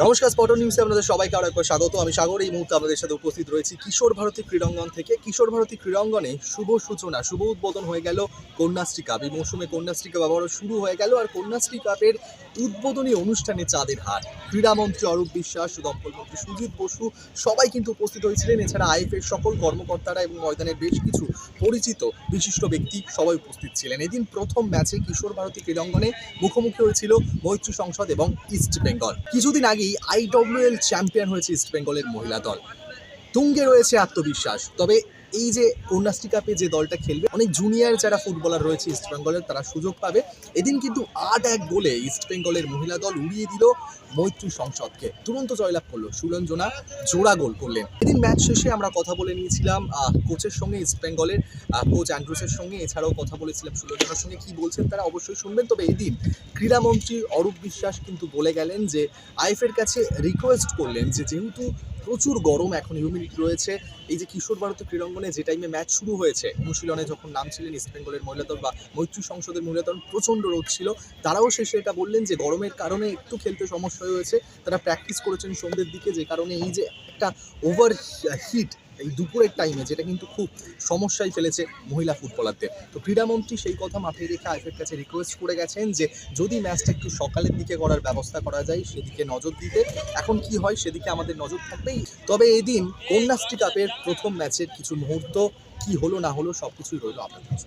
নমস্কার স্পটন নিউজে আপনাদের সবাইকে আরও একবার স্বাগত। আমি সাগর, এই মুহূর্তে আপনাদের সাথে উপস্থিত রয়েছি কিশোর ভারতী ক্রীড়াঙ্গন থেকে। কিশোর ভারতী ক্রীড়াঙ্গনে শুভ সূচনা, শুভ উদ্বোধন হয়ে গেল কন্যাশ্রী কাপ। এই মৌসুমে কন্যাশ্রী কাপ আবারও শুরু হয়ে গেল আর কন্যাশ্রী কাপের উদ্বোধনী অনুষ্ঠানে চাঁদের হাট। ক্রীড়ামন্ত্রী অরূপ বিশ্বাস, দপ্তরমন্ত্রী সুজিত বসু সবাই কিন্তু উপস্থিত হয়েছিলেন। এছাড়া আইএফের সকল কর্মকর্তারা এবং ময়দানের বেশ কিছু পরিচিত বিশিষ্ট ব্যক্তি সবাই উপস্থিত ছিলেন। এদিন প্রথম ম্যাচে কিশোর ভারতী ক্রীড়াঙ্গনে মুখোমুখি হয়েছিল মৈত্রী সংসদ এবং ইস্ট বেঙ্গল। কিছুদিন আগেই আইডব্লিউএল চ্যাম্পিয়ন হয়েছে ইস্ট বেঙ্গলের মহিলা দল। তুঙ্গে রয়েছে আত্মবিশ্বাস, তবে এই যে কন্যাশ্রী কাপে যে দলটা খেলবে, অনেক জুনিয়র যারা ফুটবলার রয়েছে ইস্ট বেঙ্গলের তারা সুযোগ পাবে। এদিন কিন্তু আট এক গোলে ইস্ট বেঙ্গলের মহিলা দল উড়িয়ে দিল মৈত্রী সংসদকে। তুরন্ত জয়লাভ করল সুরঞ্জনা, জোড়া গোল করলেন। এদিন ম্যাচ শেষে আমরা কথা বলে নিয়েছিলাম কোচের সঙ্গে ইস্ট বেঙ্গলের কোচ অ্যান্ড্রুসের সঙ্গে। এছাড়াও কথা বলেছিলাম সুরঞ্জনার সঙ্গে, কি বলছেন তারা অবশ্যই শুনবেন। তবে এদিন ক্রীড়ামন্ত্রী অরূপ বিশ্বাস কিন্তু বলে গেলেন যে আইএফের কাছে রিকোয়েস্ট করলেন যে, যেহেতু প্রচুর গরম, এখন হিউমিডিটি রয়েছে। এই যে কিশোর ভারতী ক্রীড়াঙ্গনে যে টাইমে ম্যাচ শুরু হয়েছে অনুশীলনে যখন নামছিলেন ইস্ট বেঙ্গলের মহিলাদল বা মৈত্রী সংসদের মহিলাদল, প্রচণ্ড রোদ ছিল। তারাও শেষে এটা বললেন যে, গরমের কারণে একটু খেলতে সমস্যা হয়েছে। তারা প্র্যাকটিস করেছেন সন্ধ্যের দিকে, যে কারণে এই যে একটা ওভার হিট এই দুপুরের টাইমে যেটা কিন্তু খুব সমস্যায় ফেলেছে মহিলা ফুটবলারদের তো ক্রীড়ামন্ত্রী সেই কথা মাথায় রেখে আইফের কাছে রিকোয়েস্ট করে গেছেন যে যদি ম্যাচটা একটু সকালের দিকে করার ব্যবস্থা করা যায় সেদিকে নজর দিতে এখন কি হয় সেদিকে আমাদের নজর থাকবেই তবে এদিন কন্যাশ্রী কাপের প্রথম ম্যাচের কিছু মুহূর্ত কি হলো না হলো সবকিছুই রইল আপনাদের কাছে।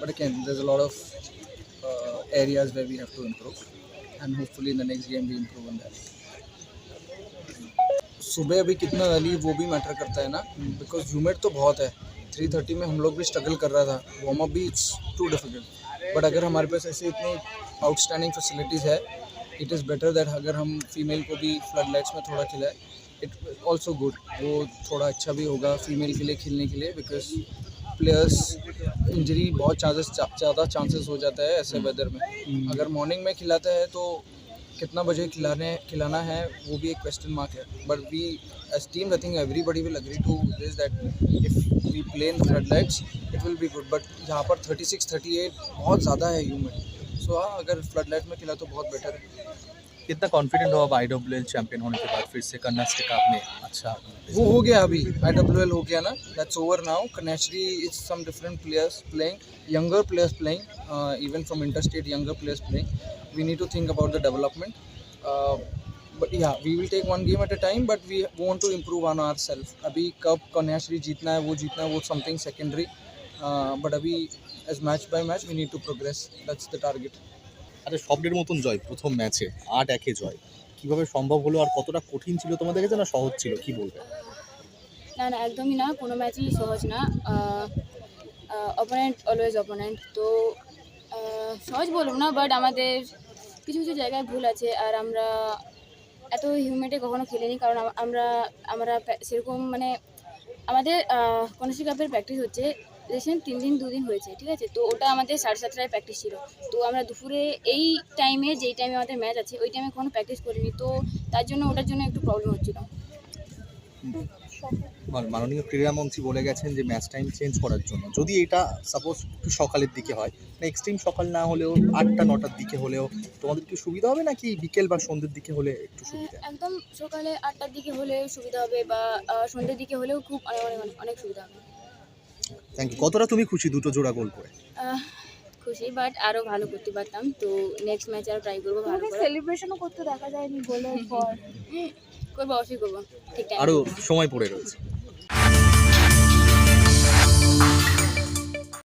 but again there's a lot of uh, areas where we have to improve. And hopefully in the next game we improve on that. सुबह अभी कितना अर्ली वो भी मैटर करता है ना? बिकॉज़ ह्यूमिड तो बहुत है। थ्री थर्टी में हम लोग भी स्ट्रगल कर रहा था। वार्म अप भी इट्स टू डिफ़िकल्ट बट अगर हमारे पास ऐसे इतनी आउटस्टैंडिंग फैसिलिटीज़ है इट इज़ बेटर दैट अगर हम फीमेल को भी फ्लड लाइट्स में थोड़ा खिलाए इट ऑल्सो गुड वो थोड़ा अच्छा भी होगा फीमेल के लिए खेलने के लिए बिकॉज़ प्लेयर्स इंजरी बहुत चांसेस ज़्यादा चांसेस हो जाता है ऐसे वेदर में। अगर मॉर्निंग में खिलाते हैं तो कितना बजे खिलाने खिलाना है वो भी एक क्वेश्चन मार्क है। But we as team I think everybody will agree to this that if we play in flood lights it will be good but यहाँ पर 36 38 बहुत ज़्यादा है ह्यूमन सो हाँ अगर फ्लड लाइट में खिला तो बहुत बेटर है। कितना कॉन्फिडेंट हो अब आई डब्ल्यू एल चैंपियन होने के बाद फिर से कन्याश्री कप में? अच्छा। वो हो गया अभी आई डब्ल्यू एल हो गया ना। That's over now contextually is some different players playing younger players playing even from inter state younger players playing we need to think about the development but या we will take one game at a time but we want to improve on our self अभी कब कन्याश्री जीतना है, वो जीतना है, वो something secondary but अभी as match by match we need to progress that's the target আরে স্বপ্নের মতন জয়, প্রথম ম্যাচে আট একে জয়। কীভাবে সম্ভব হলো আর কতটা কঠিন ছিল তোমাদের কাছে না সহজ ছিল? কি বলবে? না না, একদমই না, কোনো ম্যাচই সহজ না। অপোনেন্ট অলওয়েজ অপোনেন্ট তো সহজ বলব না বাট আমাদের কিছু কিছু জায়গায় ভুল আছে, আর আমরা এত হিউমেটে কখনো খেলিনি, কারণ আমরা আমরা সেরকম মানে আমাদের কনসি কাপের প্র্যাকটিস হচ্ছে রিসেন্ট তিন দিন দুদিন হয়েছে ঠিক আছে? তো ওটা আমাদের সাড়ে সাতটায় প্র্যাকটিস ছিল। তো আমরা দুপুরে এই টাইমে যেই টাইমে আমাদের ম্যাচ আছে ওই টাইমে কোনো প্র্যাকটিস করিনি। তো তার জন্য ওটার জন্য একটু প্রবলেম হচ্ছিল। মান- মাননীয় ক্রীড়ামন্ত্রী বলে গেছেন যে ম্যাচ টাইম চেঞ্জ করার জন্য। যদি এটা সাপোজ একটু সকালের দিকে হয় না এক্সট্রিম সকাল না হলেও আটটা নটার দিকে হলেও তোমাদের কি সুবিধা হবে নাকি বিকেল বা সন্ধ্যের দিকে হলে একটু সুবিধা? একদম সকালে আটটার দিকে হলে সুবিধা হবে বা সন্ধ্যের দিকে হলেও খুব অনেক অনেক- অনেক সুবিধা হবে। থ্যাংক ইউ কতটা তুমি খুশি দুটো জোড়া গোল করে? আহ, খুশি বাট আরও ভালো করতে পারতাম। তো নেক্সট ম্যাচ আর ট্রাই করব ভালো করে। সেলিব্রেশনও করতে দেখা যায়নি গোলের পর। করব অবশ্যই করব। ঠিক আছে আরও সময় পড়ে রয়েছে।